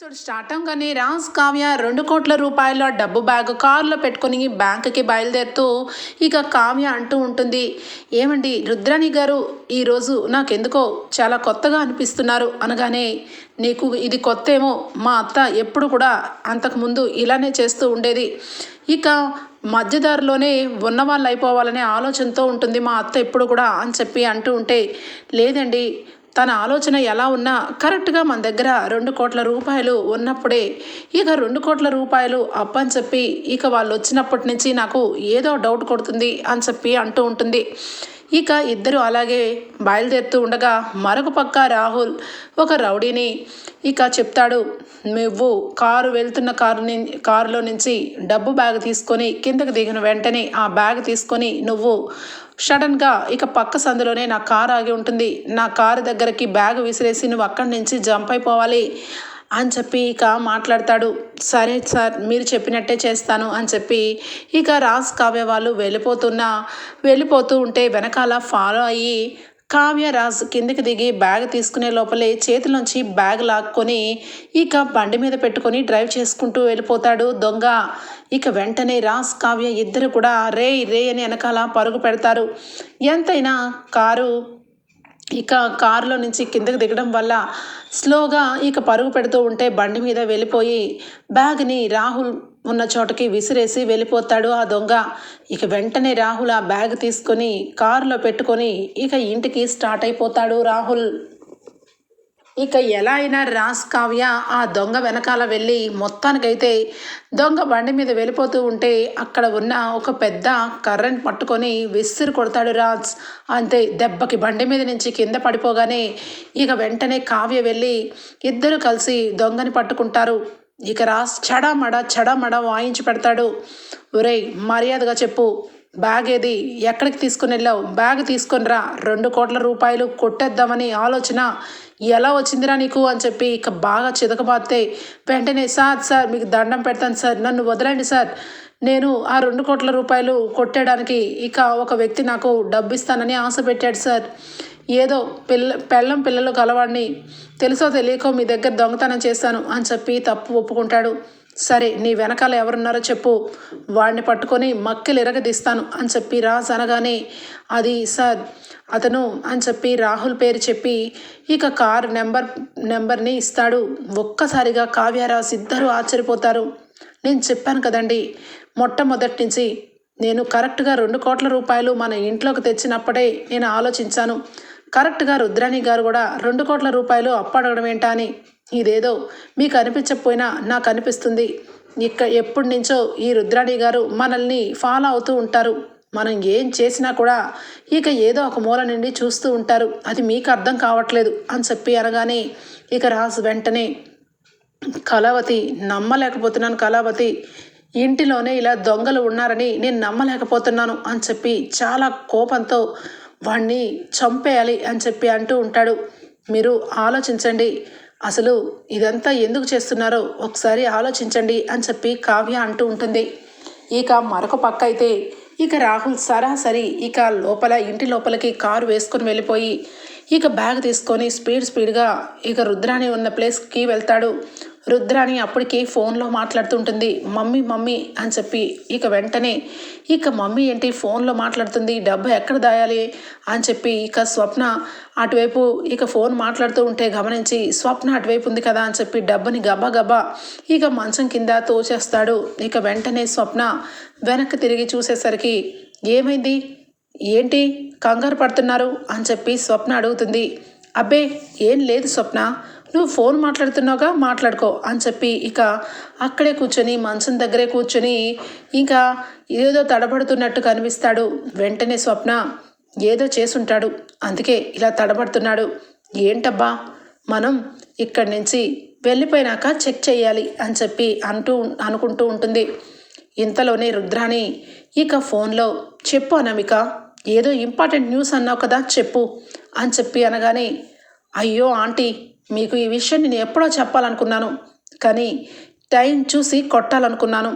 Episode start అవగానే రాజ్ కావ్య రెండు కోట్ల రూపాయల డబ్బు బ్యాగ్ కారులో పెట్టుకొని బ్యాంకుకి బయలుదేరుతూ ఇక కావ్య అంటూ ఉంటుంది ఏమండి రుద్రాణి గారు ఈరోజు నాకెందుకో చాలా కొత్తగా అనిపిస్తున్నారు అనగానే నీకు ఇది కొత్త ఏమో మా అత్త ఎప్పుడు కూడా అంతకుముందు ఇలానే చేస్తూ ఉండేది. ఇక మధ్యదారిలోనే ఉన్న వాళ్ళు అయిపోవాలనే ఆలోచనతో ఉంటుంది మా అత్త ఎప్పుడు కూడా అని చెప్పి అంటూ ఉంటే లేదండి తన ఆలోచన ఎలా ఉన్నా కరెక్ట్గా మన దగ్గర రెండు కోట్ల రూపాయలు ఉన్నప్పుడే ఇక రెండు కోట్ల రూపాయలు అప్పని చెప్పి ఇక వాళ్ళు వచ్చినప్పటి నుంచి నాకు ఏదో డౌట్ కొడుతుంది అని చెప్పి అంటూ ఉంటుంది. ఇక ఇద్దరు అలాగే బయలుదేరుతూ ఉండగా మరొక పక్క రాహుల్ ఒక రౌడీని ఇక చెప్తాడు నువ్వు కారు వెళ్తున్న కారు కారులో నుంచి డబ్బు బ్యాగ్ తీసుకొని కిందకు దిగిన వెంటనే ఆ బ్యాగ్ తీసుకొని నువ్వు సడన్గా ఇక పక్క సందులోనే నా కారు ఆగి ఉంటుంది. నా కారు దగ్గరికి బ్యాగ్ విసిరేసి నువ్వు అక్కడి నుంచి జంప్ అయిపోవాలి అని చెప్పి ఇక మాట్లాడతాడు. సరే సార్ మీరు చెప్పినట్టే చేస్తాను అని చెప్పి ఇక రాజ్ కావ్య వాళ్ళు వెళ్ళిపోతున్నా వెళ్ళిపోతూ ఉంటే వెనకాల ఫాలో అయ్యి కావ్య రాజ్ కిందకి దిగి బ్యాగ్ తీసుకునే లోపలే చేతిలోంచి బ్యాగ్ లాక్కొని ఇక బండి మీద పెట్టుకొని డ్రైవ్ చేసుకుంటూ వెళ్ళిపోతాడు దొంగ. ఇక వెంటనే రాజ్ కావ్య ఇద్దరు కూడా రే రే అని వెనకాల పరుగు పెడతారు. ఎంతైనా కారు ఇక కారులో నుంచి కిందకు దిగడం వల్ల స్లోగా ఇక పరుగు పెడుతూ ఉంటే బండి మీద వెళ్ళిపోయి బ్యాగ్ని రాహుల్ ఉన్న చోటకి విసిరేసి వెళ్ళిపోతాడు ఆ దొంగ. ఇక వెంటనే రాహుల్ ఆ బ్యాగ్ తీసుకొని కారులో పెట్టుకొని ఇక ఇంటికి స్టార్ట్ అయిపోతాడు రాహుల్. ఇక ఎలా అయినా రాస్ కావ్య ఆ దొంగ వెనకాల వెళ్ళి మొత్తానికైతే దొంగ బండి మీద వెళ్ళిపోతూ ఉంటే అక్కడ ఉన్న ఒక పెద్ద కర్రని పట్టుకొని విసిరి కొడతాడు రాజ్. అంతే దెబ్బకి బండి మీద నుంచి కింద పడిపోగానే ఇక వెంటనే కావ్య వెళ్ళి ఇద్దరు కలిసి దొంగని పట్టుకుంటారు. ఇక రాజ్ చడామడ చడామడ వాయించి పెడతాడు. ఒరేయ్ మర్యాదగా చెప్పు. బ్యాగ్ ఏది ఎక్కడికి తీసుకుని వెళ్ళావు బ్యాగ్ తీసుకొని రా రెండు కోట్ల రూపాయలు కొట్టేద్దామని ఆలోచన ఎలా వచ్చిందిరా నీకు అని చెప్పి ఇక బాగా చితకబాతే వెంటనే సార్ సార్ మీకు దండం పెడతాను సార్. నన్ను వదలండి సార్. నేను ఆ రెండు కోట్ల రూపాయలు కొట్టేయడానికి ఇక ఒక వ్యక్తి నాకు డబ్బు ఇస్తానని ఆశ పెట్టాడు సార్. ఏదో పిల్ల పెళ్ళం పిల్లలు కలవాడిని తెలుసో తెలియకో మీ దగ్గర దొంగతనం చేశాను అని చెప్పి తప్పు ఒప్పుకుంటాడు. సరే నీ వెనకాల ఎవరున్నారో చెప్పు. వాడిని పట్టుకొని మక్కిలు ఎరగదీస్తాను అని చెప్పి రాజ్ అనగానే అది సార్ అతను అని చెప్పి రాహుల్ పేరు చెప్పి ఇక కార్ నెంబర్ నెంబర్ని ఇస్తాడు. ఒక్కసారిగా కావ్యరాజ్ ఇద్దరు ఆశ్చర్యపోతారు. నేను చెప్పాను కదండి మొట్టమొదటి నుంచి నేను కరెక్ట్గా రెండు కోట్ల రూపాయలు మన ఇంట్లోకి తెచ్చినప్పుడే నేను ఆలోచించాను. కరెక్ట్గా రుద్రాణి గారు కూడా రెండు కోట్ల రూపాయలు అప్పడగడం ఏంటా అని. ఇదేదో మీకు అనిపించకపోయినా నాకు అనిపిస్తుంది ఇక ఎప్పటి నుంచో ఈ రుద్రాణి గారు మనల్ని ఫాలో అవుతూ ఉంటారు. మనం ఏం చేసినా కూడా ఇక ఏదో ఒక మూల నుండి చూస్తూ ఉంటారు. అది మీకు అర్థం కావట్లేదు అని చెప్పి అనగానే ఇక రాజు వెంటనే కళావతి నమ్మలేకపోతున్నాను కళావతి. ఇంటిలోనే ఇలా దొంగలు ఉన్నారని నేను నమ్మలేకపోతున్నాను అని చెప్పి చాలా కోపంతో వాణ్ణి చంపేయాలి అని చెప్పి అంటూ ఉంటాడు. మీరు ఆలోచించండి. అసలు ఇదంతా ఎందుకు చేస్తున్నారో ఒకసారి ఆలోచించండి అని చెప్పి కావ్య అంటూ ఉంటుంది. ఇక మరొక పక్క అయితే ఇక రాహుల్ సరాసరి ఇక లోపల ఇంటి లోపలికి కారు వేసుకొని వెళ్ళిపోయి ఇక బ్యాగ్ తీసుకొని స్పీడ్ స్పీడ్గా ఇక రుద్రాణి ఉన్న ప్లేస్కి వెళ్తాడు. రుద్రాణి అప్పటికి ఫోన్లో మాట్లాడుతుంటుంది మమ్మీ మమ్మీ అని చెప్పి ఇక వెంటనే ఇక మమ్మీ ఏంటి ఫోన్లో మాట్లాడుతుంది డబ్బు ఎక్కడ దాయాలి? అని చెప్పి ఇక స్వప్న అటువైపు ఇక ఫోన్ మాట్లాడుతూ ఉంటే గమనించి స్వప్న అటువైపు ఉంది కదా అని చెప్పి డబ్బుని గబా గబా ఇక మంచం కింద తోచేస్తాడు. ఇక వెంటనే స్వప్న వెనక్కి తిరిగి చూసేసరికి ఏమైంది? ఏంటి? కంగారు పడుతున్నారు? అని చెప్పి స్వప్న అడుగుతుంది అబ్బే ఏం లేదు స్వప్న నువ్వు ఫోన్ మాట్లాడుతున్నావుగా? మాట్లాడుకో అని చెప్పి ఇక అక్కడే కూర్చొని మంచం దగ్గరే కూర్చొని ఇంకా ఏదో తడబడుతున్నట్టు కనిపిస్తాడు. వెంటనే స్వప్న ఏదో చేసుంటాడు. అందుకే ఇలా తడబడుతున్నాడు. ఏంటబ్బా? మనం ఇక్కడి నుంచి వెళ్ళిపోయినాక చెక్ చేయాలి అని చెప్పి అంటూ అనుకుంటూ ఉంటుంది. ఇంతలోనే రుద్రాణి ఇక ఫోన్లో చెప్పు అనమిక ఏదో ఇంపార్టెంట్ న్యూస్ అన్నావు కదా చెప్పు అని చెప్పి అనగానే అయ్యో ఆంటీ మీకు ఈ విషయం నేను ఎప్పుడో చెప్పాలనుకున్నాను కానీ టైం చూసి కొట్టాలనుకున్నాను.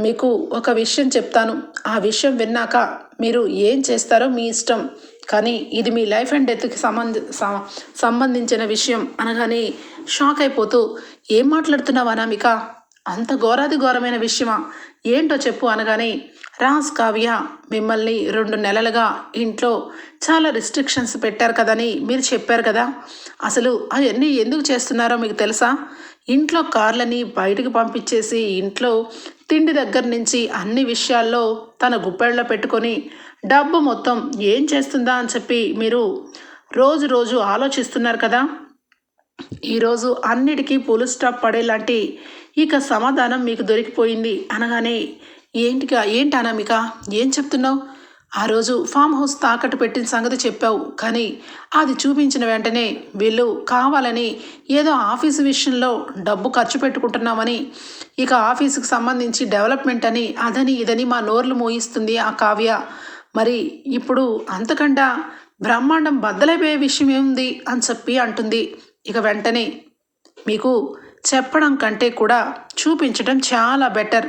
మీకు ఒక విషయం చెప్తాను. ఆ విషయం విన్నాక మీరు ఏం చేస్తారో మీ ఇష్టం కానీ ఇది మీ లైఫ్ అండ్ డెత్కి సంబంధ సంబంధించిన విషయం అనగానే షాక్ అయిపోతూ ఏం మాట్లాడుతున్నావు అనామిక? అంత ఘోరాది ఘోరమైన విషయమా? ఏంటో చెప్పు అనగానే రాజ్ కావ్య మిమ్మల్ని రెండు నెలలుగా ఇంట్లో చాలా రిస్ట్రిక్షన్స్ పెట్టారు కదని మీరు చెప్పారు కదా. అసలు అవన్నీ ఎందుకు చేస్తున్నారో మీకు తెలుసా? ఇంట్లో కార్లని బయటకు పంపించేసి ఇంట్లో తిండి దగ్గర నుంచి అన్ని విషయాల్లో తన గుప్పెళ్ళలో పెట్టుకొని డబ్బు మొత్తం ఏం చేస్తుందా అని చెప్పి మీరు రోజు రోజు ఆలోచిస్తున్నారు కదా. ఈరోజు అన్నిటికీ పులు స్టాప్ పడేలాంటి ఇక సమాధానం మీకు దొరికిపోయింది అనగానే ఏంటిగా? ఏంటి అనామిక? ఏం చెప్తున్నావు? ఆ రోజు ఫామ్ హౌస్ తాకట్టు పెట్టిన సంగతి చెప్పావు కానీ అది చూపించిన వెంటనే వీళ్ళు కావాలని ఏదో ఆఫీసు విషయంలో డబ్బు ఖర్చు పెట్టుకుంటున్నామని ఇక ఆఫీసుకు సంబంధించి డెవలప్మెంట్ అని అదని ఇదని మా నోర్లు మోయిస్తుంది ఆ కావ్య. మరి ఇప్పుడు అంతకంటే బ్రహ్మాండం బద్దలైపోయే విషయం ఏముంది అని చెప్పి అంటుంది. ఇక వెంటనే మీకు చెప్పడం కంటే కూడా చూపించడం చాలా బెటర్.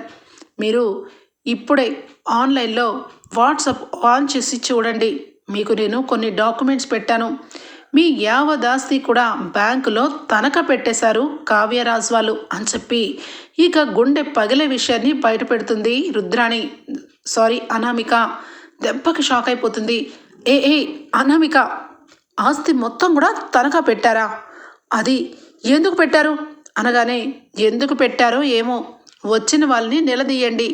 మీరు ఇప్పుడే ఆన్లైన్లో వాట్సాప్ ఆన్ చేసి చూడండి. మీకు నేను కొన్ని డాక్యుమెంట్స్ పెట్టాను. మీ యావదాస్తి కూడా బ్యాంకులో తనఖా పెట్టేశారు కావ్యరాజ్ వాళ్ళు అని చెప్పి. ఇక గుండె పగిలే విషయాన్ని బయట పెడుతుంది రుద్రాణి. సారీ అనామిక. దెబ్బకి షాక్ అయిపోతుంది. ఏ ఏ అనామిక ఆస్తి మొత్తం కూడా తనఖా పెట్టారా? అది ఎందుకు పెట్టారు? అనగానే ఎందుకు పెట్టారో ఏమో. వచ్చిన వాళ్ళని నిలదీయండి.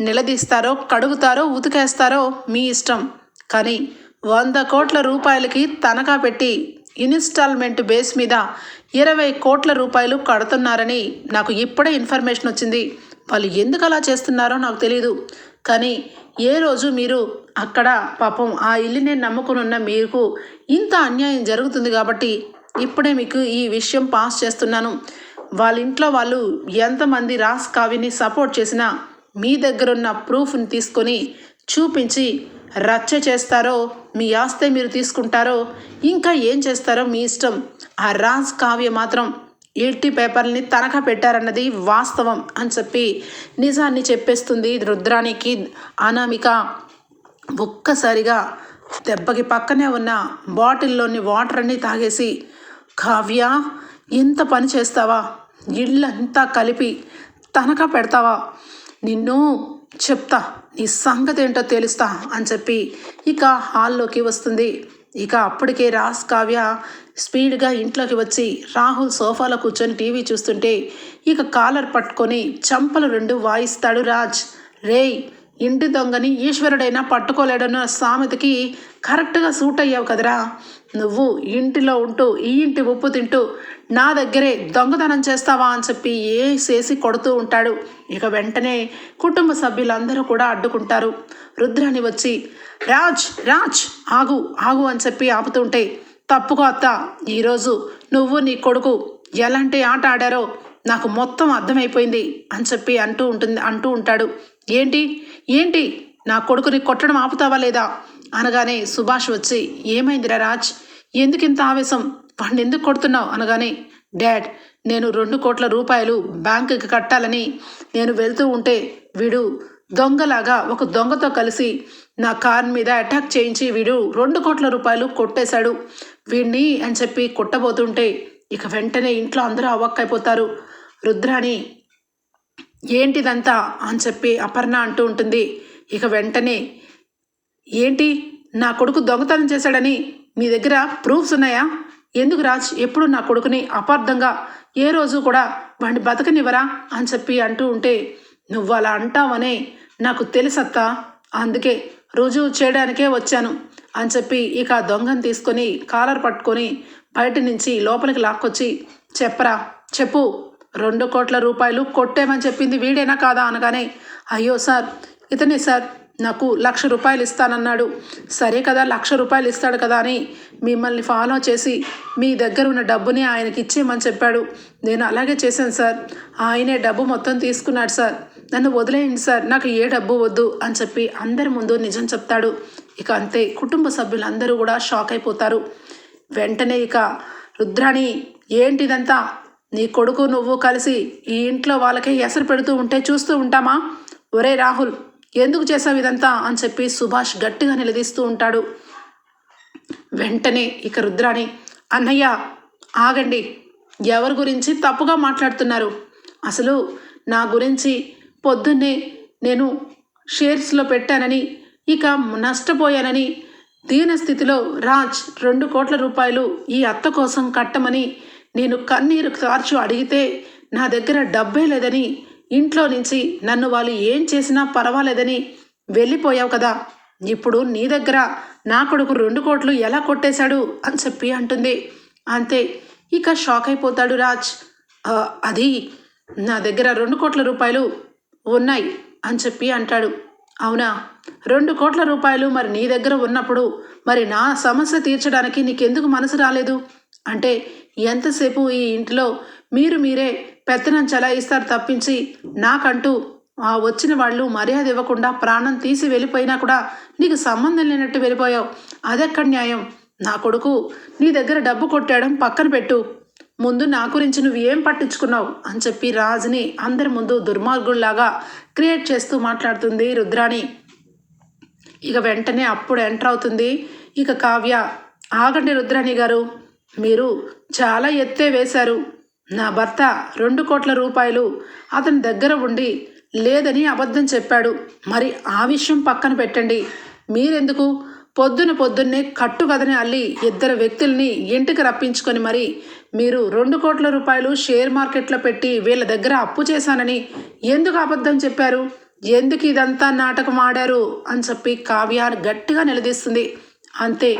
నిలదీస్తారో కడుగుతారో ఉతికేస్తారో మీ ఇష్టం. కానీ వంద కోట్ల రూపాయలకి తనఖా పెట్టి ఇన్స్టాల్మెంట్ బేస్ మీద ఇరవై కోట్ల రూపాయలు కడుతున్నారని నాకు ఇప్పుడే ఇన్ఫర్మేషన్ వచ్చింది. వాళ్ళు ఎందుకు అలా చేస్తున్నారో నాకు తెలియదు కానీ ఏ రోజు మీరు అక్కడ పాపం ఆ ఇల్లుని నమ్ముకుని ఉన్న మీకు ఇంత అన్యాయం జరుగుతుంది కాబట్టి ఇప్పుడే మీకు ఈ విషయం పాస్ చేస్తున్నాను. వాళ్ళ ఇంట్లో వాళ్ళు ఎంతమంది రాస్ కావిని సపోర్ట్ చేసినా మీ దగ్గరున్న ప్రూఫ్ని తీసుకొని చూపించి రచ్చ చేస్తారో మీ ఆస్తే మీరు తీసుకుంటారో ఇంకా ఏం చేస్తారో మీ ఇష్టం. ఆ రాజ్ కావ్య మాత్రం ఎయిటీ పేపర్ని తనఖా పెట్టారన్నది వాస్తవం అని చెప్పి నిజాన్ని చెప్పేస్తుంది రుద్రానికి. అనామిక ఒక్కసారిగా దెబ్బకి పక్కనే ఉన్న బాటిల్లోని వాటర్ అన్నీ తాగేసి కావ్య ఎంత పని చేస్తావా? ఇళ్ళంతా కలిపి తనఖా పెడతావా? నిన్ను చెప్తా నీ సంగతి ఏంటో తెలుస్తా అని చెప్పి ఇక హాల్లోకి వస్తుంది. ఇక అప్పటికే రాస్ కావ్య స్పీడ్గా ఇంట్లోకి వచ్చి రాహుల్ సోఫాలో కూర్చొని టీవీ చూస్తుంటే ఇక కాలర్ పట్టుకొని చంపలు రెండు వాయిస్తాడు రాజ్. రేయ్ ఇంటి దొంగని ఈశ్వరుడైనా పట్టుకోలేడన్న సామెతకి కరెక్ట్గా సూట్ అయ్యావు కదరా. నువ్వు ఇంటిలో ఉంటూ ఈ ఇంటి ఉప్పు తింటూ నా దగ్గరే దొంగతనం చేస్తావా అని చెప్పి ఏ చేసి కొడుతూ ఉంటాడు. ఇక వెంటనే కుటుంబ సభ్యులందరూ కూడా అడ్డుకుంటారు. రుద్రాని వచ్చి రాజ్ రాజ్ ఆగు ఆగు అని చెప్పి ఆపుతుంటే తప్పుకో అత్త ఈరోజు నువ్వు నీ కొడుకు ఎలాంటి ఆట ఆడారో నాకు మొత్తం అర్థమైపోయింది అని చెప్పి అంటూ ఉంటుంది అంటూ ఉంటాడు. ఏంటి ఏంటి? నా కొడుకుని కొట్టడం ఆపుతావా లేదా? అనగానే సుభాష్ వచ్చి ఏమైందిరా రాజ్? ఎందుకు ఇంత ఆవేశం? వాడిని ఎందుకు కొడుతున్నావు అనగానే డాడ్ నేను రెండు కోట్ల రూపాయలు బ్యాంకుకి కట్టాలని నేను వెళ్తూ ఉంటే వీడు దొంగలాగా ఒక దొంగతో కలిసి నా కార్ మీద అటాక్ చేయించి వీడు రెండు కోట్ల రూపాయలు కొట్టేశాడు. వీడిని అని చెప్పి కొట్టబోతుంటే ఇక వెంటనే ఇంట్లో అందరూ అవ్వక్కైపోతారు. రుద్రాణి ఏంటిదంతా? అని చెప్పి అపర్ణ అంటూ ఉంటుంది. ఇక వెంటనే ఏంటి? నా కొడుకు దొంగతనం చేశాడని మీ దగ్గర ప్రూఫ్స్ ఉన్నాయా? ఎందుకు రాజ్? ఎప్పుడు నా కొడుకుని అపార్థంగా ఏ రోజు కూడా వాడిని బతకనివ్వరా అని చెప్పి అంటూ ఉంటే నువ్వు అలా అంటావనే నాకు తెలుసత్తా. అందుకే రుజువు చేయడానికే వచ్చాను అని చెప్పి ఇక దొంగను తీసుకొని కాలర్ పట్టుకొని బయట నుంచి లోపలికి లాక్కొచ్చి చెప్పరా చెప్పు. రెండు కోట్ల రూపాయలు కొట్టేమని చెప్పింది వీడేనా కాదా? అనగానే అయ్యో సార్ ఇతనే సార్. నాకు లక్ష రూపాయలు ఇస్తానన్నాడు. సరే కదా లక్ష రూపాయలు ఇస్తాడు కదా అని మిమ్మల్ని ఫాలో చేసి మీ దగ్గర ఉన్న డబ్బుని ఆయనకి ఇచ్చేయమని చెప్పాడు. నేను అలాగే చేశాను సార్. ఆయనే డబ్బు మొత్తం తీసుకున్నాడు సార్. నన్ను వదిలేయండి సార్. నాకు ఏ డబ్బు వద్దు అని చెప్పి అందరి ముందు నిజం చెప్తాడు. ఇక అంతే కుటుంబ సభ్యులందరూ కూడా షాక్ అయిపోతారు. వెంటనే ఇక రుద్రాణి ఏంటిదంతా? నీ కొడుకు నువ్వు కలిసి ఈ ఇంట్లో వాళ్ళకే ఎసరు పెడుతూ ఉంటే చూస్తూ ఉంటామా? ఒరే రాహుల్ ఎందుకు చేసావు ఇదంతా అని చెప్పి సుభాష్ గట్టిగా నిలదీస్తూ ఉంటాడు. వెంటనే ఇక రుద్రాణి అన్నయ్య ఆగండి. ఎవరి గురించి తప్పుగా మాట్లాడుతున్నారు? అసలు నా గురించి పొద్దున్నే నేను షేర్స్లో పెట్టానని ఇక నష్టపోయానని దీన స్థితిలో రాజ్ రెండు కోట్ల రూపాయలు ఈ అత్త కోసం కట్టమని నేను కన్నీరు కార్చు అడిగితే నా దగ్గర డబ్బే లేదని ఇంట్లో నుంచి నన్ను వాళ్ళు ఏం చేసినా పర్వాలేదని వెళ్ళిపోయావు కదా. ఇప్పుడు నీ దగ్గర నా కొడుకు రెండు కోట్లు ఎలా కొట్టేశాడు అని చెప్పి అంటుంది. అంతే ఇక షాక్ అయిపోతాడు రాజ్. అది నా దగ్గర రెండు కోట్ల రూపాయలు ఉన్నాయి అని చెప్పి అంటాడు. అవునా? రెండు కోట్ల రూపాయలు మరి నీ దగ్గర ఉన్నప్పుడు మరి నా సమస్య తీర్చడానికి నీకెందుకు మనసు రాలేదు? అంటే ఎంతసేపు ఈ ఇంటిలో మీరు మీరే పెత్తనం చలాయిస్తారు తప్పించి నాకంటూ ఆ వచ్చిన వాళ్ళు మర్యాద ఇవ్వకుండా ప్రాణం తీసి వెళ్ళిపోయినా కూడా నీకు సంబంధం లేనట్టు వెళ్ళిపోయావు. అదెక్కడ న్యాయం? నా కొడుకు నీ దగ్గర డబ్బు కొట్టేయడం పక్కన పెట్టు. ముందు నా గురించి నువ్వు ఏం పట్టించుకున్నావు? అని చెప్పి రాజుని అందరి ముందు దుర్మార్గుల్లాగా క్రియేట్ చేస్తూ మాట్లాడుతుంది రుద్రాణి. ఇక వెంటనే అప్పుడు ఎంటర్ అవుతుంది ఇక కావ్య. ఆగండి రుద్రాణి గారు మీరు చాలా ఎత్తే వేశారు. నా భర్త రెండు కోట్ల రూపాయలు అతని దగ్గర ఉండి లేదని అబద్ధం చెప్పాడు. మరి ఆ విషయం పక్కన పెట్టండి. మీరెందుకు? పొద్దున పొద్దున్నే కట్టుకథని అల్లి ఇద్దరు వ్యక్తుల్ని ఇంటికి రప్పించుకొని మరి మీరు రెండు కోట్ల రూపాయలు షేర్ మార్కెట్లో పెట్టి వీళ్ళ దగ్గర అప్పు చేశానని ఎందుకు అబద్ధం చెప్పారు? ఎందుకు ఇదంతా నాటకం ఆడారు? అని చెప్పి కావ్య గట్టిగా నిలదీస్తుంది. అంతే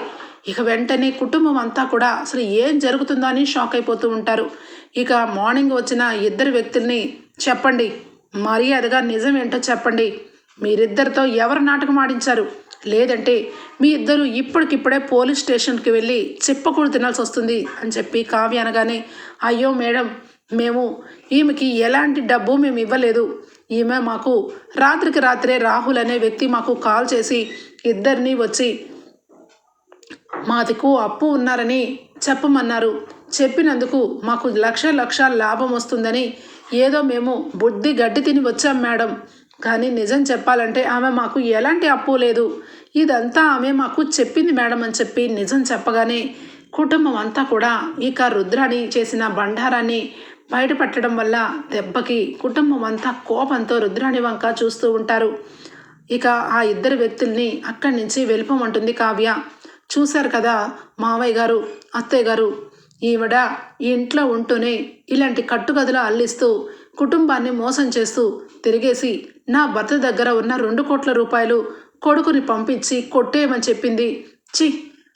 ఇక వెంటనే కుటుంబం అంతా కూడా అసలు ఏం జరుగుతుందో అని షాక్ అయిపోతూ ఉంటారు. ఇక మార్నింగ్ వచ్చిన ఇద్దరు వ్యక్తుల్ని చెప్పండి. మర్యాదగా నిజం ఏంటో చెప్పండి. మీరిద్దరితో ఎవరు నాటకం ఆడించారు? లేదంటే మీ ఇద్దరు ఇప్పటికిప్పుడే పోలీస్ స్టేషన్కి వెళ్ళి చెప్పకూడదు తినాల్సి వస్తుంది అని చెప్పి కావ్య అనగానే అయ్యో మేడం మేము ఈమెకి ఎలాంటి డబ్బు మేము ఇవ్వలేదు. ఈమె మాకు రాత్రికి రాత్రే రాహుల్ అనే వ్యక్తి మాకు కాల్ చేసి ఇద్దరిని వచ్చి మాదికు అప్పు ఉన్నారని చెప్పమన్నారు. చెప్పినందుకు మాకు లక్ష లక్ష లాభం వస్తుందని ఏదో మేము బుద్ధి గడ్డి తిని వచ్చాం మేడం. కానీ నిజం చెప్పాలంటే ఆమె మాకు ఎలాంటి అప్పు లేదు. ఇదంతా ఆమె మాకు చెప్పింది మేడం అని చెప్పి నిజం చెప్పగానే కుటుంబం అంతా కూడా ఇక రుద్రాణి చేసిన బండారాన్ని బయటపెట్టడం వల్ల దెబ్బకి కుటుంబం అంతా కోపంతో రుద్రాణి వంక చూస్తూ ఉంటారు. ఇక ఆ ఇద్దరు వ్యక్తుల్ని అక్కడి నుంచి వెళ్ళిపోమంటుంది కావ్య. చూశారు కదా మావయ్య గారు అత్తయ్య గారు ఈవిడ ఈ ఇంట్లో ఉంటూనే ఇలాంటి కట్టుకథలు అల్లిస్తూ కుటుంబాన్ని మోసం చేస్తూ తిరిగేసి నా భర్త దగ్గర ఉన్న రెండు కోట్ల రూపాయలు కొడుకుని పంపించి కొట్టేయమని చెప్పింది. చి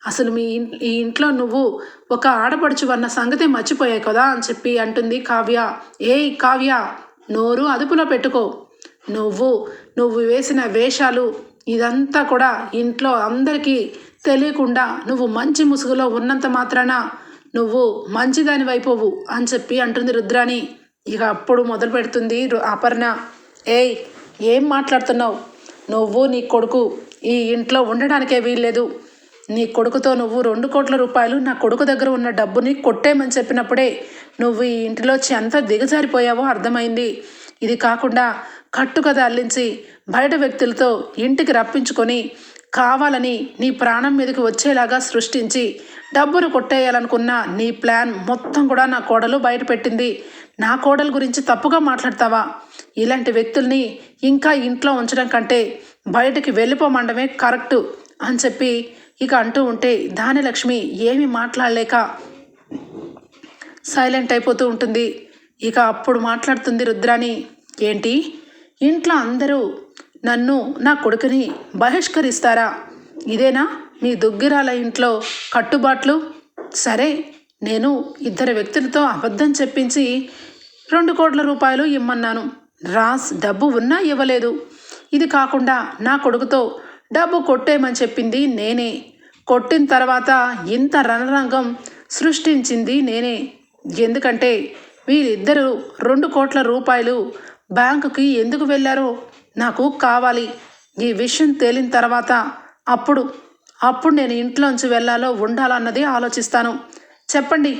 అసలు మీ ఈ ఇంట్లో నువ్వు ఒక ఆడపడుచు అన్న సంగతి మర్చిపోయాయి కదా అని చెప్పి అంటుంది కావ్య. ఏయ్ కావ్య నోరు అదుపులో పెట్టుకో. నువ్వు నువ్వు వేసిన వేషాలు ఇదంతా కూడా ఇంట్లో అందరికీ తెలియకుండా నువ్వు మంచి ముసుగులో ఉన్నంత మాత్రాన నువ్వు మంచిదాని వైపోవు అని చెప్పి అంటుంది రుద్రాణి. ఇక అప్పుడు మొదలు పెడుతుంది అపర్ణ. ఏయ్ ఏం మాట్లాడుతున్నావు? నువ్వు నీ కొడుకు. ఈ ఇంట్లో ఉండడానికే వీల్లేదు. నీ కొడుకుతో నువ్వు రెండు కోట్ల రూపాయలు నా కొడుకు దగ్గర ఉన్న డబ్బుని కొట్టేయమని చెప్పినప్పుడే నువ్వు ఈ ఇంటిలో ఎంత దిగజారిపోయావో అర్థమైంది. ఇది కాకుండా కట్టుకథ అల్లించి బయట వ్యక్తులతో ఇంటికి రప్పించుకొని కావాలని నీ ప్రాణం మీదకి వచ్చేలాగా సృష్టించి డబ్బును కొట్టేయాలనుకున్న నీ ప్లాన్ మొత్తం కూడా నా కోడలు బయటపెట్టింది. నా కోడలు గురించి తప్పుగా మాట్లాడతావా? ఇలాంటి వ్యక్తుల్ని ఇంకా ఇంట్లో ఉంచడం కంటే బయటికి వెళ్ళిపోమండమే కరెక్టు అని చెప్పి ఇక అంటూ ఉంటే దానిలక్ష్మి ఏమి మాట్లాడలేక సైలెంట్ అయిపోతూ ఉంటుంది. ఇక అప్పుడు మాట్లాడుతుంది రుద్రాణి ఏంటి? ఇంట్లో అందరూ నన్ను నా కొడుకుని బహిష్కరిస్తారా? ఇదేనా మీ దుగ్గిరాల ఇంట్లో కట్టుబాట్లు? సరే నేను ఇద్దరు వ్యక్తులతో అబద్ధం చెప్పించి రెండు కోట్ల రూపాయలు ఇమ్మన్నాను. రాస్ డబ్బు ఉన్నా ఇవ్వలేదు. ఇది కాకుండా నా కొడుకుతో డబ్బు కొట్టేయమని చెప్పింది నేనే. కొట్టిన తర్వాత ఇంత రణరంగం సృష్టించింది నేనే. ఎందుకంటే వీరిద్దరూ రెండు కోట్ల రూపాయలు బ్యాంకుకి ఎందుకు వెళ్ళారో నాకు కావాలి. ఈ విషయం తేలిన తర్వాత అప్పుడు అప్పుడు నేను ఇంట్లోంచి వెళ్ళాలో ఉండాలన్నది ఆలోచిస్తాను. చెప్పండి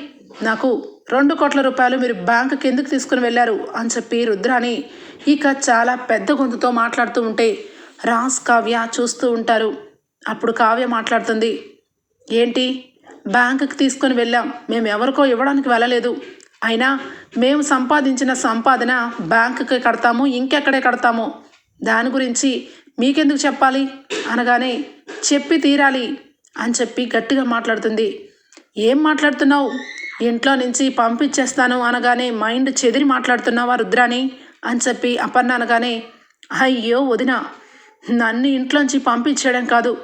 నాకు రెండు కోట్ల రూపాయలు మీరు బ్యాంకు ఎందుకు తీసుకుని వెళ్ళారు అని చెప్పి రుద్రాని ఇక చాలా పెద్ద గొంతుతో మాట్లాడుతూ ఉంటే రాస్ కావ్య చూస్తూ ఉంటారు. అప్పుడు కావ్య మాట్లాడుతుంది ఏంటి? బ్యాంకుకి తీసుకొని వెళ్ళాం. మేము ఎవరికో ఇవ్వడానికి వెళ్ళలేదు. అయినా మేము సంపాదించిన సంపాదన బ్యాంకుకి కడతాము ఇంకెక్కడే కడతాము. దాని గురించి మీకెందుకు చెప్పాలి? అనగానే చెప్పి తీరాలి అని చెప్పి గట్టిగా మాట్లాడుతుంది. ఏం మాట్లాడుతున్నావు? ఇంట్లో నుంచి పంపించేస్తాను అనగానే మైండ్ చెదిరి మాట్లాడుతున్నావా రుద్రాని అని చెప్పి అపర్ణ అనగానే అయ్యో వదిన నన్ను ఇంట్లోంచి పంపించేయడం కాదు.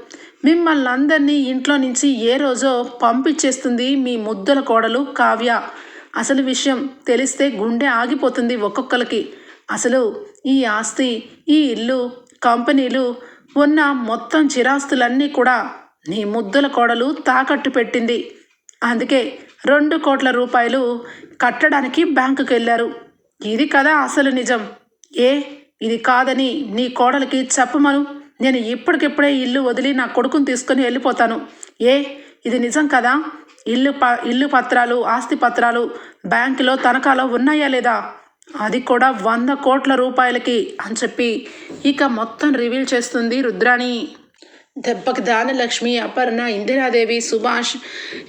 మిమ్మల్ని అందరినీ ఇంట్లో నుంచి ఏ రోజో పంపించేస్తుంది మీ ముద్దుల కోడలు కావ్య. అసలు విషయం తెలిస్తే గుండె ఆగిపోతుంది ఒక్కొక్కరికి. అసలు ఈ ఆస్తి ఈ ఇల్లు కంపెనీలు ఉన్న మొత్తం చిరాస్తులన్నీ కూడా నీ ముద్దుల కోడలు తాకట్టు పెట్టింది. అందుకే రెండు కోట్ల రూపాయలు కట్టడానికి బ్యాంకుకి వెళ్ళారు ఇది కదా అసలు నిజం. ఏ ఇది కాదని నీ కోడలికి చెప్పమను. నేను ఇప్పటికిప్పుడే ఇల్లు వదిలి నా కొడుకుని తీసుకొని వెళ్ళిపోతాను. ఏ ఇది నిజం కదా? ఇల్లు ప ఇల్లు పత్రాలు ఆస్తి పత్రాలు బ్యాంకులో తనఖాలో ఉన్నాయా లేదా? అది కూడా వంద కోట్ల రూపాయలకి అని చెప్పి ఇక మొత్తం రివీల్ చేస్తుంది రుద్రాణి. దెబ్బకి దానలక్ష్మి అపర్ణ ఇందిరాదేవి సుభాష్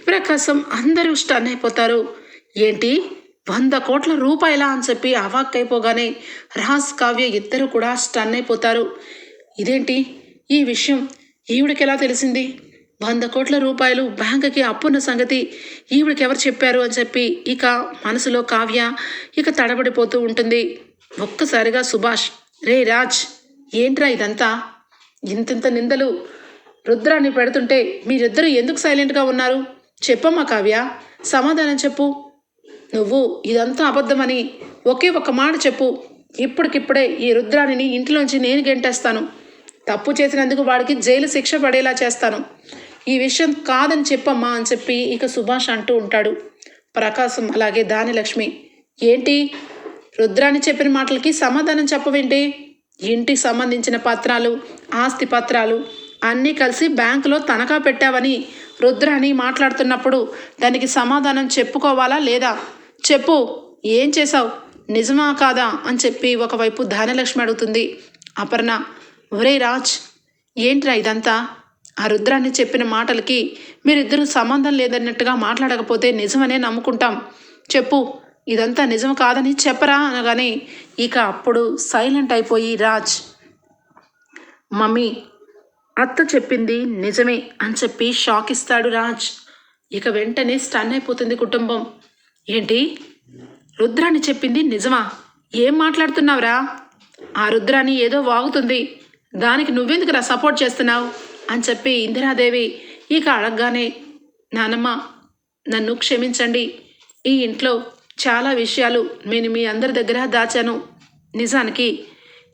ప్రకాశం అందరూ స్టన్ అయిపోతారు. ఏంటి? వంద కోట్ల రూపాయల అని చెప్పి అవాక్కైపోగానే రాజ్ కావ్య ఇద్దరు కూడా స్టన్ అయిపోతారు. ఇదేంటి? ఈ విషయం ఈవిడికి ఎలా తెలిసింది? వంద కోట్ల రూపాయలు బ్యాంకుకి అప్పున్న సంగతి ఈవిడికి ఎవరు చెప్పారు అని చెప్పి ఇక మనసులో కావ్య ఇక తడబడిపోతూ ఉంటుంది. ఒక్కసారిగా సుభాష్ రే రాజ్ ఏంట్రా ఇదంతా? ఇంతింత నిందలు. రుద్రాన్ని పెడుతుంటే మీరిద్దరూ ఎందుకు సైలెంట్గా ఉన్నారు? చెప్పమ్మా కావ్య సమాధానం చెప్పు. నువ్వు ఇదంతా అబద్ధమని ఒకే ఒక్క మాట చెప్పు. ఇప్పటికిప్పుడే ఈ రుద్రాణిని ఇంట్లోంచి నేను గెంటేస్తాను. తప్పు చేసినందుకు వాడికి జైలు శిక్ష పడేలా చేస్తాను. ఈ విషయం కాదని చెప్పమ్మా అని చెప్పి ఇక సుభాష్ అంటూ ఉంటాడు. ప్రకాశం అలాగే దానిలక్ష్మి ఏంటి? రుద్రాని చెప్పిన మాటలకి సమాధానం చెప్పవేంటి? ఇంటికి సంబంధించిన పత్రాలు ఆస్తి పత్రాలు అన్నీ కలిసి బ్యాంకులో తనఖా పెట్టావని రుద్రాని మాట్లాడుతున్నప్పుడు దానికి సమాధానం చెప్పుకోవాలా లేదా? చెప్పు. ఏం చేశావు? నిజమా కాదా? అని చెప్పి ఒకవైపు ధాన్యలక్ష్మి అడుగుతుంది. అపర్ణ ఒరే రాజ్ ఏంట్రా ఇదంతా? ఆ రుద్రాన్ని చెప్పిన మాటలకి మీరిద్దరూ సంబంధం లేదన్నట్టుగా మాట్లాడకపోతే నిజమనే నమ్ముకుంటాం. చెప్పు ఇదంతా నిజం కాదని చెప్పరా అనగానే ఇక అప్పుడు సైలెంట్ అయిపోయి రాజ్ మమ్మీ అత్త చెప్పింది నిజమే అని చెప్పి షాక్ ఇస్తాడు రాజ్. ఇక వెంటనే స్టన్ అయిపోతుంది కుటుంబం. ఏంటి? రుద్రాన్ని చెప్పింది నిజమా? ఏం మాట్లాడుతున్నావురా? ఆ రుద్రాన్ని ఏదో వాగుతుంది. దానికి నువ్వెందుకురా సపోర్ట్ చేస్తున్నావు? అని చెప్పి ఇందిరాదేవి ఇక అడగగానే నానమ్మ నన్ను క్షమించండి. ఈ ఇంట్లో చాలా విషయాలు నేను మీ అందరి దగ్గర దాచాను. నిజానికి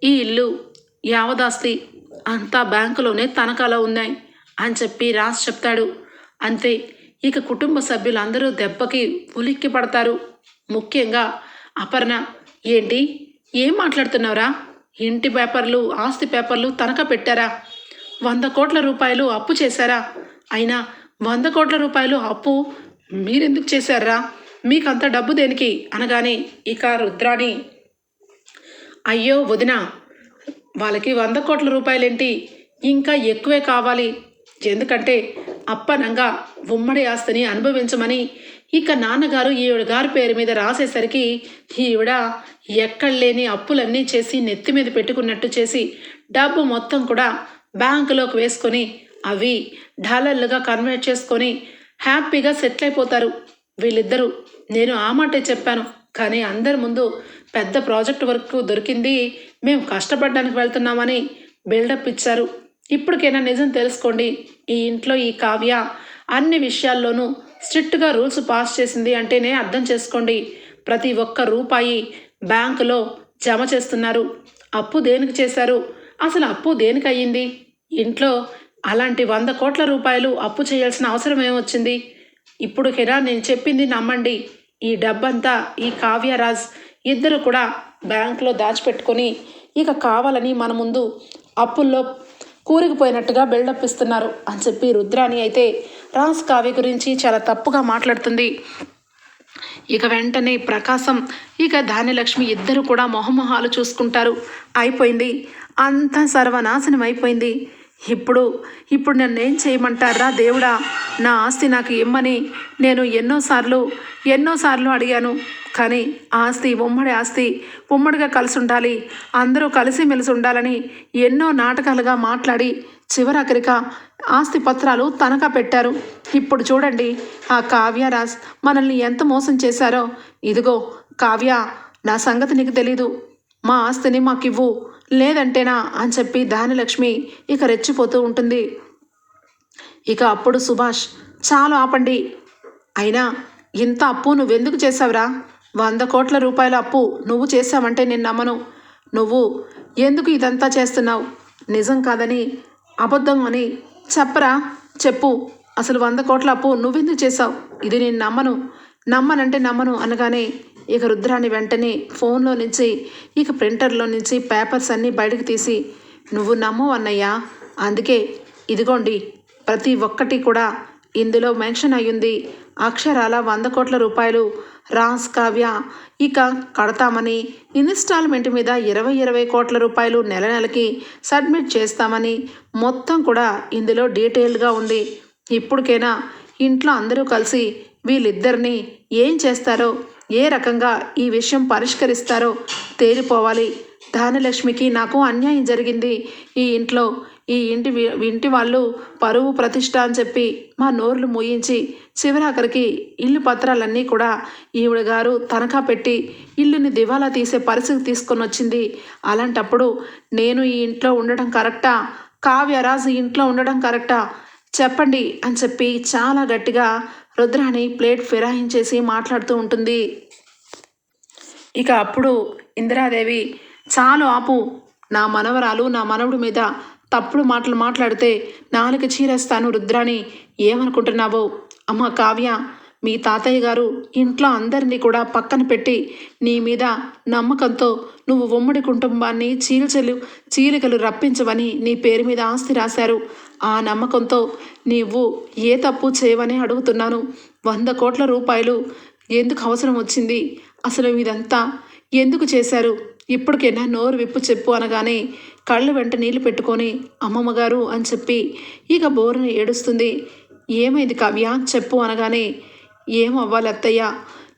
ఈ ఇల్లు యావదాస్తి అంతా బ్యాంకులోనే తనఖాలో ఉన్నాయి అని చెప్పి రాసి చెప్తాడు. అంతే ఇక కుటుంబ సభ్యులందరూ దెబ్బకి ఉలిక్కి పడతారు. ముఖ్యంగా అపర్ణ ఏంటి? ఏం మాట్లాడుతున్నావురా? ఇంటి పేపర్లు ఆస్తి పేపర్లు తనఖా పెట్టారా? వంద కోట్ల రూపాయలు అప్పు చేశారా? అయినా వంద కోట్ల రూపాయలు అప్పు మీరెందుకు చేశారా? మీకంత డబ్బు దేనికి? అనగానే ఇక రుద్రాణి అయ్యో వదిన వాళ్ళకి వంద కోట్ల రూపాయలేంటి? ఇంకా ఎక్కువే కావాలి. ఎందుకంటే అప్పనంగా ఉమ్మడి ఆస్తిని అనుభవించమని ఇక నాన్నగారు ఈవిడ గారి పేరు మీద రాసేసరికి ఈవిడ ఎక్కడ లేని అప్పులన్నీ చేసి నెత్తి మీద పెట్టుకున్నట్టు చేసి డబ్బు మొత్తం కూడా బ్యాంకులోకి వేసుకొని అవి డాలర్లుగా కన్వర్ట్ చేసుకొని హ్యాపీగా సెటిల్ అయిపోతారు. వీళ్ళిద్దరూ నేను ఆ మాటే చెప్పాను కానీ అందరి ముందు పెద్ద ప్రాజెక్ట్ వర్క్ దొరికింది. మేము కష్టపడడానికి వెళ్తున్నామని బిల్డప్ ఇచ్చారు. ఇప్పటికైనా నిజం తెలుసుకోండి ఈ ఇంట్లో ఈ కావ్య అన్ని విషయాల్లోనూ స్ట్రిక్ట్గా రూల్స్ పాస్ చేసింది అంటేనే అర్థం చేసుకోండి. ప్రతి ఒక్క రూపాయి బ్యాంకులో జమ చేస్తున్నారు. అప్పు దేనికి చేశారు? అసలు అప్పు దేనికయ్యింది? ఇంట్లో అలాంటి వంద కోట్ల రూపాయలు అప్పు చేయాల్సిన అవసరం ఏమొచ్చింది? ఇప్పుడుకిరా నేను చెప్పింది నమ్మండి. ఈ డబ్బంతా ఈ కావ్యరాజ్ ఇద్దరు కూడా బ్యాంకులో దాచిపెట్టుకొని ఇక కావాలని మన ముందు అప్పుల్లో కూరికిపోయినట్టుగా బిల్డప్ ఇస్తున్నారు అని చెప్పి రుద్రాణి అయితే రాజ్ కావ్య గురించి చాలా తప్పుగా మాట్లాడుతుంది. ఇక వెంటనే ప్రకాశం ఇక ధాన్యలక్ష్మి ఇద్దరు కూడా మొహమొహాలు చూసుకుంటారు. అయిపోయింది. అంతా సర్వనాశనం అయిపోయింది. ఇప్పుడు ఇప్పుడు నన్ను ఏం చేయమంటారా దేవుడా? నా ఆస్తి నాకు ఇమ్మని నేను ఎన్నోసార్లు ఎన్నోసార్లు అడిగాను. కానీ ఆస్తి ఉమ్మడి ఆస్తి ఉమ్మడిగా కలిసి ఉండాలి అందరూ కలిసిమెలిసి ఉండాలని ఎన్నో నాటకాలుగా మాట్లాడి చివరాఖరిక ఆస్తి పత్రాలు తనఖా పెట్టారు. ఇప్పుడు చూడండి ఆ కావ్యరాజ్ మనల్ని ఎంత మోసం చేశారో. ఇదిగో కావ్య నా సంగతి నీకు తెలీదు. మా ఆస్తిని మాకివ్వు. లేదంటేనా అని చెప్పి దానిలక్ష్మి ఇక రెచ్చిపోతూ ఉంటుంది. ఇక అప్పుడు సుభాష్ చాలు ఆపండి. అయినా ఇంత అప్పు నువ్వెందుకు చేసావురా వంద కోట్ల రూపాయల అప్పు నువ్వు చేసావంటే నేను నమ్మను. నువ్వు ఎందుకు ఇదంతా చేస్తున్నావు? నిజం కాదని అబద్ధం అని చెప్పరా? చెప్పు. అసలు వంద కోట్ల అప్పు నువ్వెందుకు చేసావు ఇది నేను నమ్మను. నమ్మనంటే నమ్మను అనగానే ఇక రుద్రాన్ని వెంటనే ఫోన్లో నుంచి ఇక ప్రింటర్లో నుంచి పేపర్స్ అన్నీ బయటకు తీసి నువ్వు నమ్మవు అన్నయ్యా. అందుకే ఇదిగోండి ప్రతి ఒక్కటి కూడా ఇందులో మెన్షన్ అయ్యింది. అక్షరాల వంద కోట్ల రూపాయలు. రాస్ కావ్య ఇక కడతామని ఇన్స్టాల్మెంట్ మీద ఇరవై ఇరవై కోట్ల రూపాయలు నెల నెలకి సబ్మిట్ చేస్తామని మొత్తం కూడా ఇందులో డీటెయిల్గా ఉంది. ఇప్పటికైనా ఇంట్లో అందరూ కలిసి వీళ్ళిద్దరిని ఏం చేస్తారో ఏ రకంగా ఈ విషయం పరిష్కరిస్తారో తేలిపోవాలి. ధానలక్ష్మికి నాకు అన్యాయం జరిగింది. ఈ ఇంట్లో ఈ ఇంటి ఇంటి వాళ్ళు పరువు ప్రతిష్ట అని చెప్పి మా నోర్లు మూయించి చివరాఖరికి ఇల్లు పత్రాలన్నీ కూడా ఈవిడ గారు తనఖా పెట్టి ఇల్లుని దివాలా తీసే పరిస్థితి తీసుకొని వచ్చింది. అలాంటప్పుడు నేను ఈ ఇంట్లో ఉండడం కరెక్టా? కావ్యరాజు ఇంట్లో ఉండడం కరెక్టా? చెప్పండి అని చెప్పి చాలా గట్టిగా రుద్రాని ప్లేట్ ఫిరాయించేసి మాట్లాడుతూ ఉంటుంది. ఇక అప్పుడు ఇందిరాదేవి చాలు ఆపు. నా మనవరాలు నా మనవడి మీద తప్పుడు మాటలు మాట్లాడితే నాలుగు చీరేస్తాను రుద్రాని ఏమనుకుంటున్నావో? అమ్మ కావ్య మీ తాతయ్య గారు ఇంట్లో అందరినీ కూడా పక్కన పెట్టి నీ మీద నమ్మకంతో నువ్వు ఉమ్మడి కుటుంబాన్ని చీల్చలు చీలికలు రప్పించవని నీ పేరు మీద ఆస్తి రాశారు. ఆ నమ్మకంతో నీవు ఏ తప్పు చేయవని అడుగుతున్నాను. వంద కోట్ల రూపాయలు ఎందుకు అవసరం వచ్చింది? అసలు ఇదంతా ఎందుకు చేశారు? ఇప్పటికైనా నోరు విప్పు చెప్పు అనగానే కళ్ళు వెంట నీళ్ళు పెట్టుకొని అమ్మమ్మగారు అని చెప్పి ఇక బోరుని ఏడుస్తుంది. ఏమైంది కావ్య? చెప్పు అనగానే ఏమవ్వాలి అత్తయ్య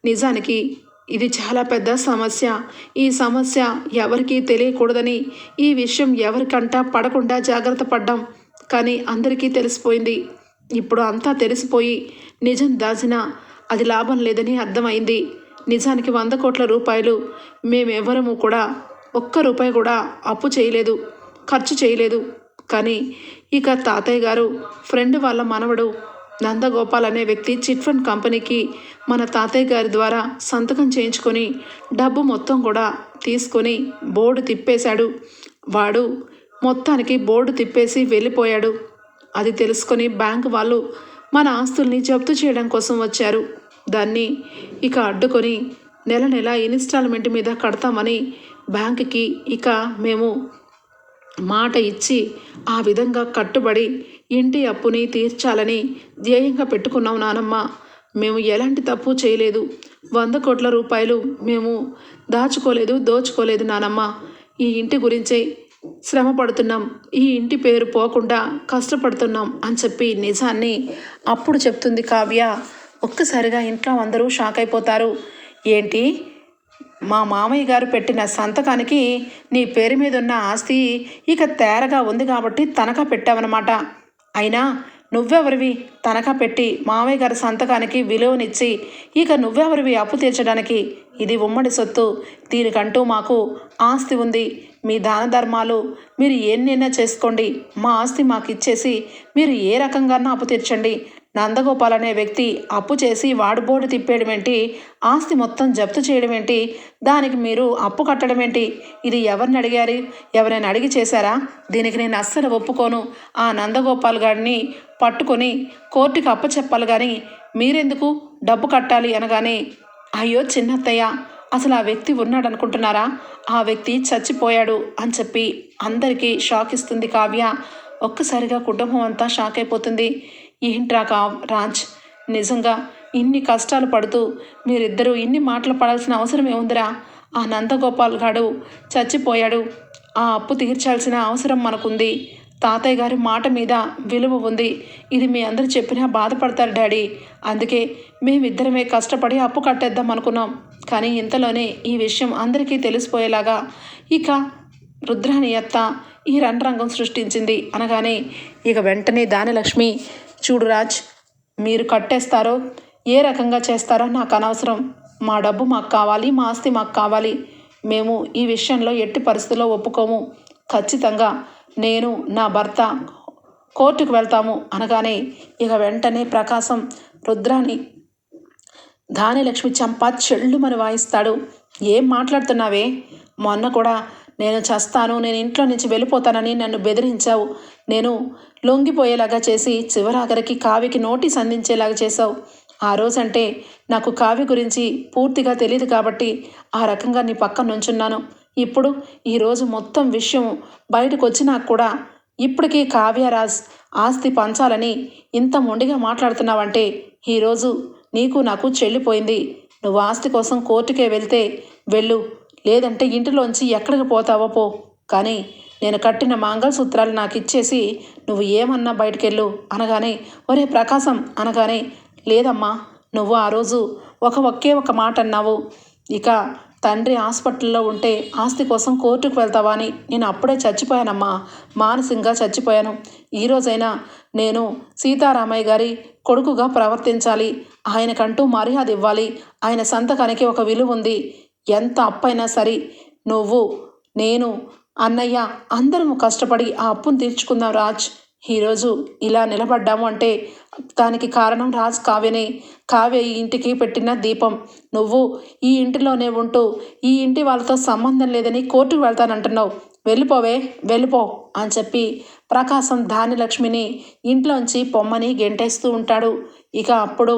నిజానికి ఇది చాలా పెద్ద సమస్య. ఈ సమస్య ఎవరికీ తెలియకూడదని ఈ విషయం ఎవరికంటా పడకుండా జాగ్రత్త పడ్డాం. కానీ అందరికీ తెలిసిపోయింది. ఇప్పుడు అంతా తెలిసిపోయి నిజం దాచినా అది లాభం లేదని అర్థమైంది. నిజానికి వంద కోట్ల రూపాయలు మేమెవరము కూడా ఒక్క రూపాయి కూడా అప్పు చేయలేదు ఖర్చు చేయలేదు. కానీ ఇక తాతయ్య గారు ఫ్రెండ్ వాళ్ళ మనవడు నందగోపాల్ అనే వ్యక్తి చిట్ ఫండ్ కంపెనీకి మన తాతయ్య గారి ద్వారా సంతకం చేయించుకొని డబ్బు మొత్తం కూడా తీసుకొని బోర్డు తిప్పేశాడు. వాడు మొత్తానికి బోర్డు తిప్పేసి వెళ్ళిపోయాడు. అది తెలుసుకొని బ్యాంకు వాళ్ళు మన ఆస్తుల్ని జప్తు చేయడం కోసం వచ్చారు. దాన్ని ఇక అడ్డుకొని నెల నెల ఇన్స్టాల్మెంట్ మీద కడతామని బ్యాంకుకి ఇక మేము మాట ఇచ్చి ఆ విధంగా కట్టుబడి ఇంటి అప్పుని తీర్చాలని ధ్యేయంగా పెట్టుకున్నాం నానమ్మ. మేము ఎలాంటి తప్పు చేయలేదు. వంద కోట్ల రూపాయలు మేము దాచుకోలేదు దోచుకోలేదు నానమ్మ. ఈ ఇంటి గురించే శ్రమ పడుతున్నాం. ఈ ఇంటి పేరు పోకుండా కష్టపడుతున్నాం అని చెప్పి నిజాన్ని అప్పుడు చెప్తుంది కావ్య. ఒక్కసారిగా ఇంట్లో అందరూ షాక్ అయిపోతారు. ఏంటి? మా మామయ్య గారు పెట్టిన సంతకానికి నీ పేరు మీద ఉన్న ఆస్తి ఇక తేరగా ఉంది కాబట్టి తనఖా పెట్టావన్నమాట అయినా నువ్వెవరివి? తనఖా పెట్టి మామయ్య గారి సంతకానికి విలువనిచ్చి ఇక నువ్వెవరివి అప్పు తీర్చడానికి? ఇది ఉమ్మడి సొత్తు. దీనికంటూ మాకు ఆస్తి ఉంది. మీ దాన ధర్మాలు మీరు ఎన్నైనా చేసుకోండి. మా ఆస్తి మాకు ఇచ్చేసి మీరు ఏ రకంగా అప్పు తీర్చండి. నందగోపాల్ అనే వ్యక్తి అప్పు చేసి వాడు బోర్డు తిప్పేయడం ఏంటి ఆస్తి మొత్తం జప్తు చేయడం ఏంటి దానికి మీరు అప్పు కట్టడం ఏంటి ఇది ఎవరిని అడిగారు? ఎవరైనా అడిగి చేశారా? దీనికి నేను అస్సలు ఒప్పుకోను. ఆ నందగోపాల్ గారిని పట్టుకొని కోర్టుకి అప్పచెప్పాలి కానీ మీరెందుకు డబ్బు కట్టాలి అనగానే అయ్యో చిన్నత్తయ్య అసలు ఆ వ్యక్తి ఉన్నాడు అనుకుంటున్నారా ఆ వ్యక్తి చచ్చిపోయాడు అని చెప్పి అందరికీ షాక్ ఇస్తుంది కావ్య. ఒక్కసారిగా కుటుంబం అంతా షాక్ అయిపోతుంది. ఏంట్రా కా రాజ్? నిజంగా ఇన్ని కష్టాలు పడుతూ మీరిద్దరూ ఇన్ని మాటలు పడాల్సిన అవసరం ఏముందిరా? ఆ నందగోపాల్ గాడు చచ్చిపోయాడు. ఆ అప్పు తీర్చాల్సిన అవసరం మనకుంది. తాతయ్య గారి మాట మీద విలువ ఉంది. ఇది మీ అందరు చెప్పినా బాధపడతారు డాడీ. అందుకే మేమిద్దరమే కష్టపడి అప్పు కట్టేద్దాం అనుకున్నాం. కానీ ఇంతలోనే ఈ విషయం అందరికీ తెలిసిపోయేలాగా ఇక రుద్రాని అత్త ఈ రణరంగం సృష్టించింది అనగానే ఇక వెంటనే దానిలక్ష్మి చూడు రాజ్ మీరు కట్టేస్తారో ఏ రకంగా చేస్తారో నాకు అనవసరం. మా డబ్బు మాకు కావాలి మా ఆస్తి మాకు కావాలి. మేము ఈ విషయంలో ఎట్టి పరిస్థితుల్లో ఒప్పుకోము. ఖచ్చితంగా నేను నా భర్త కోర్టుకు వెళ్తాము అనగానే ఇక వెంటనే ప్రకాశం రుద్రాని ధాన్యలక్ష్మి చంప చెల్లుమని వాయిస్తాడు. ఏం మాట్లాడుతున్నావే? మొన్న కూడా నేను చస్తాను నేను ఇంట్లో నుంచి వెళ్ళిపోతానని నన్ను బెదిరించావు. నేను లొంగిపోయేలాగా చేసి చివరాఖరికి కావ్యకి నోటీస్ అందించేలాగా చేశావు. ఆ రోజంటే నాకు కావ్య గురించి పూర్తిగా తెలియదు కాబట్టి ఆ రకంగా నీ పక్కన నుంచున్నాను. ఇప్పుడు ఈరోజు మొత్తం విషయం బయటకు వచ్చినా కూడా ఇప్పటికీ కావ్యరాజ్ ఆస్తి పంచాలని ఇంత మొండిగా మాట్లాడుతున్నావంటే ఈరోజు నీకు నాకు చెల్లిపోయింది. నువ్వు ఆస్తి కోసం కోర్టుకే వెళ్తే వెళ్ళు. లేదంటే ఇంటిలోంచి ఎక్కడికి పోతావో పో. కానీ నేను కట్టిన మంగళసూత్రాలు నాకు ఇచ్చేసి నువ్వు ఏమన్నా బయటకెళ్ళు అనగానే ఒరే ప్రకాశం అనగానే లేదమ్మా నువ్వు ఆ రోజు ఒక ఒకే ఒక మాట అన్నావు. ఇక తండ్రి హాస్పిటల్లో ఉంటే ఆస్తి కోసం కోర్టుకు వెళ్తావా అని నేను అప్పుడే చచ్చిపోయానమ్మా. మానసికంగా చచ్చిపోయాను. ఈరోజైనా నేను సీతారామయ్య గారి కొడుకుగా ప్రవర్తించాలి. ఆయనకంటూ మర్యాద ఇవ్వాలి. ఆయన సంతకానికి ఒక విలువ ఉంది. ఎంత అప్పైనా సరే నువ్వు నేను అన్నయ్య అందరం కష్టపడి ఆ అప్పును తీర్చుకుందాం రాజ్. ఈరోజు ఇలా నిలబడ్డాము అంటే దానికి కారణం రాజ్ కావ్యనే. కావ్య ఈ ఇంటికి పెట్టిన దీపం. నువ్వు ఈ ఇంటిలోనే ఉంటూ ఈ ఇంటి వాళ్ళతో సంబంధం లేదని కోర్టుకు వెళ్తానంటున్నావు. వెళ్ళిపోవే వెళ్ళిపో అని చెప్పి ప్రకాశం ధాన్యలక్ష్మిని ఇంట్లోంచి పొమ్మని గెంటేస్తూ ఉంటాడు. ఇక అప్పుడు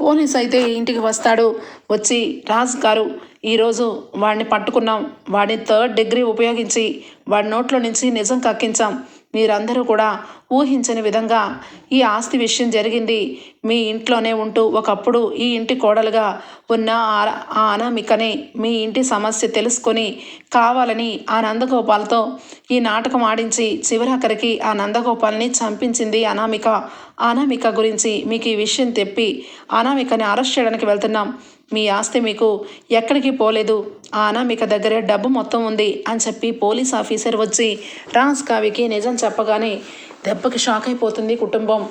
పోలీస్ అయితే ఇంటికి వస్తాడు. వచ్చి రాజ్ గారు ఈరోజు వాడిని పట్టుకున్నాం. వాడిని థర్డ్ డిగ్రీ ఉపయోగించి వాడి నోట్లో నుంచి నిజం కక్కించాం. మీరందరూ కూడా ఊహించని విధంగా ఈ ఆస్తి విషయం జరిగింది. మీ ఇంట్లోనే ఉంటూ ఒకప్పుడు ఈ ఇంటి కోడలుగా ఉన్న ఆ- అనామికని మీ ఇంటి సమస్య తెలుసుకొని కావాలని ఆ నందగోపాల్తో ఈ నాటకం ఆడించి చివరాఖరికి ఆ నందగోపాల్ని చంపించింది అనామిక. అనామిక గురించి మీకు ఈ విషయం తెప్పి అనామికని అరెస్ట్ చేయడానికి వెళ్తున్నాం. మీ ఆస్తి మీకు ఎక్కడికి పోలేదు. ఆ అనామిక దగ్గరే డబ్బు మొత్తం ఉంది అని చెప్పి పోలీస్ ఆఫీసర్ వచ్చి రాజ్ కావికి నిజం చెప్పగానే దెబ్బకి షాక్ అయిపోతుంది కుటుంబం.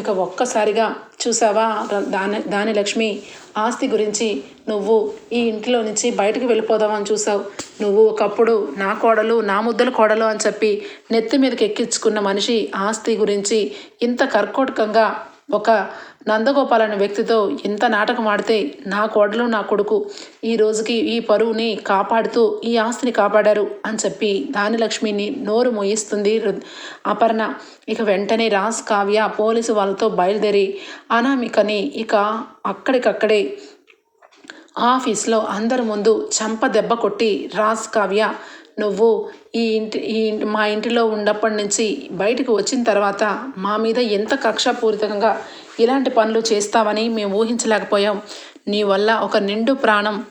ఇక ఒక్కసారిగా చూసావా దాని దాని లక్ష్మి ఆస్తి గురించి నువ్వు ఈ ఇంట్లో నుంచి బయటకు వెళ్ళిపోదామని చూసావు. నువ్వు ఒకప్పుడు నా కోడలు నా ముద్దల కోడలు అని చెప్పి నెత్తి మీదకి ఎక్కించుకున్న మనిషి ఆస్తి గురించి ఇంత కర్కోటకంగా ఒక నందగోపాల్ అనే వ్యక్తితో ఎంత నాటకం ఆడితే నా కోడలు నా కొడుకు ఈ రోజుకి ఈ పరువుని కాపాడుతూ ఈ ఆస్తిని కాపాడారు అని చెప్పి దానిలక్ష్మిని నోరు మోయిస్తుంది అపర్ణ. ఇక వెంటనే రాజ్ కావ్య పోలీసు వాళ్ళతో బయలుదేరి అనామికని ఇక అక్కడికక్కడే ఆఫీస్లో అందరి ముందు చంప దెబ్బ కొట్టి రాజ్ కావ్య నువ్వు ఈ ఇంటి ఈ మా ఇంటిలో ఉన్నప్పటి నుంచి బయటకు వచ్చిన తర్వాత మా మీద ఎంత కక్షపూరితంగా ఇలాంటి పనులు చేస్తావని మేము ఊహించలేకపోయాం. నీ వల్ల ఒక నిండు ప్రాణం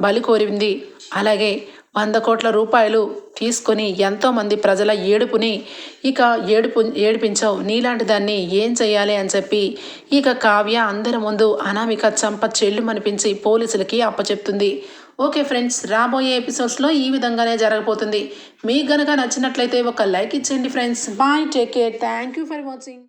బలి కోరింది. అలాగే వంద కోట్ల రూపాయలు తీసుకొని ఎంతోమంది ప్రజల ఏడుపుని ఇక ఏడుపు ఏడిపించావు. నీలాంటి దాన్ని ఏం చేయాలి అని చెప్పి ఇక కావ్య అందరి ముందు అనామిక చంప చెల్లుమనిపించి పోలీసులకి అప్పచెప్తుంది. ఓకే ఫ్రెండ్స్ రాబోయే ఎపిసోడ్స్లో ఈ విధంగానే జరగబోతుంది. మీకు గనక నచ్చినట్లయితే ఒక లైక్ ఇచ్చేయండి friends. Bye take care. Thank you for watching.